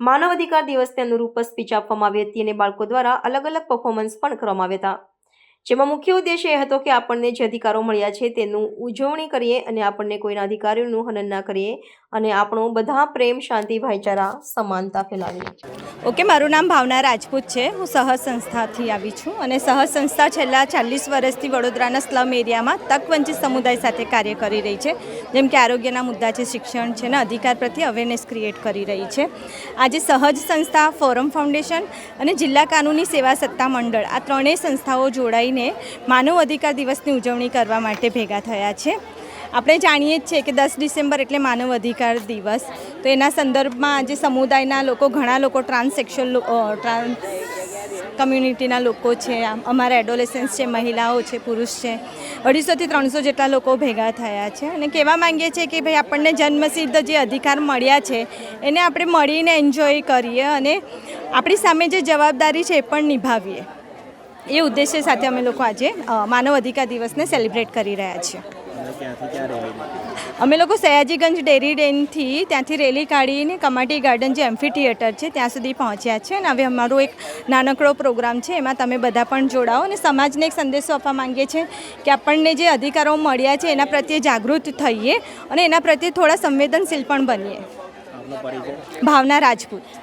માનવ અધિકાર દિવસને અનુરૂપ સ્પીચ આપવામાં આવી હતી અને બાળકો દ્વારા અલગ અલગ પરફોર્મન્સ પણ કરવામાં આવ્યા હતા. જેમાં મુખ્ય ઉદ્દેશ એ હતો કે આપણને જે અધિકારો મળ્યા છે તેનું ઉજવણી કરીએ અને આપણને કોઈના અધિકારીઓનું હનન ના કરીએ અને આપણો બધા પ્રેમ, શાંતિ, ભાઈચારા સમાનતા ફેલાવીએ. ઓકે, મારું નામ ભાવના રાજપૂત છે. હું સહજ સંસ્થાથી આવી છું અને સહજ સંસ્થા છેલ્લા ચાલીસ વર્ષથી વડોદરાના સ્લમ એરિયામાં તકવંચિત સમુદાય સાથે કાર્ય કરી રહી છે. જેમ કે આરોગ્યના મુદ્દા છે, શિક્ષણ છે ને અધિકાર પ્રત્યે અવેરનેસ ક્રિએટ કરી રહી છે. આજે સહજ સંસ્થા, ફોરમ ફાઉન્ડેશન અને જિલ્લા કાનૂની સેવા સત્તા મંડળ આ ત્રણેય સંસ્થાઓ જોડાઈને માનવ અધિકાર દિવસની ઉજવણી કરવા માટે ભેગા થયા છે. આપણે જાણીએ જ છીએ કે દસ ડિસેમ્બર એટલે માનવ અધિકાર દિવસ. તો એના સંદર્ભમાં આજે સમુદાયના લોકો, ઘણા લોકો ટ્રાન્સેક્શન ટ્રાન્સ કમ્યુનિટીના લોકો છે અમારા એડોલેસન્સ છે, મહિલાઓ છે, પુરુષ છે. અઢીસોથી ત્રણસો જેટલા લોકો ભેગા થયા છે. અને કહેવા માંગીએ છીએ કે ભાઈ આપણને જન્મસિદ્ધ જે અધિકાર મળ્યા છે, એને આપણે મળીને એન્જોય કરીએ અને આપણી સામે જે જવાબદારી છે એ પણ નિભાવીએ. એ ઉદ્દેશ્ય સાથે અમે લોકો આજે માનવ અધિકાર દિવસને સેલિબ્રેટ કરી રહ્યા છીએ. અમે લોકો સયાજીગંજ ડેરી ડેનથી ત્યાંથી રેલી કાઢીને કમાટી ગાર્ડન જે એમ્ફી થિયેટર છે ત્યાં સુધી પહોંચ્યા છે અને હવે અમારો એક નાનકડો પ્રોગ્રામ છે એમાં તમે બધા પણ જોડાઓ અને સમાજને એક સંદેશો આપવા માંગીએ છીએ કે આપણને જે અધિકારો મળ્યા છે એના પ્રત્યે જાગૃત થઈએ અને એના પ્રત્યે થોડા સંવેદનશીલ પણ બનીએ. ભાવના રાજપૂત.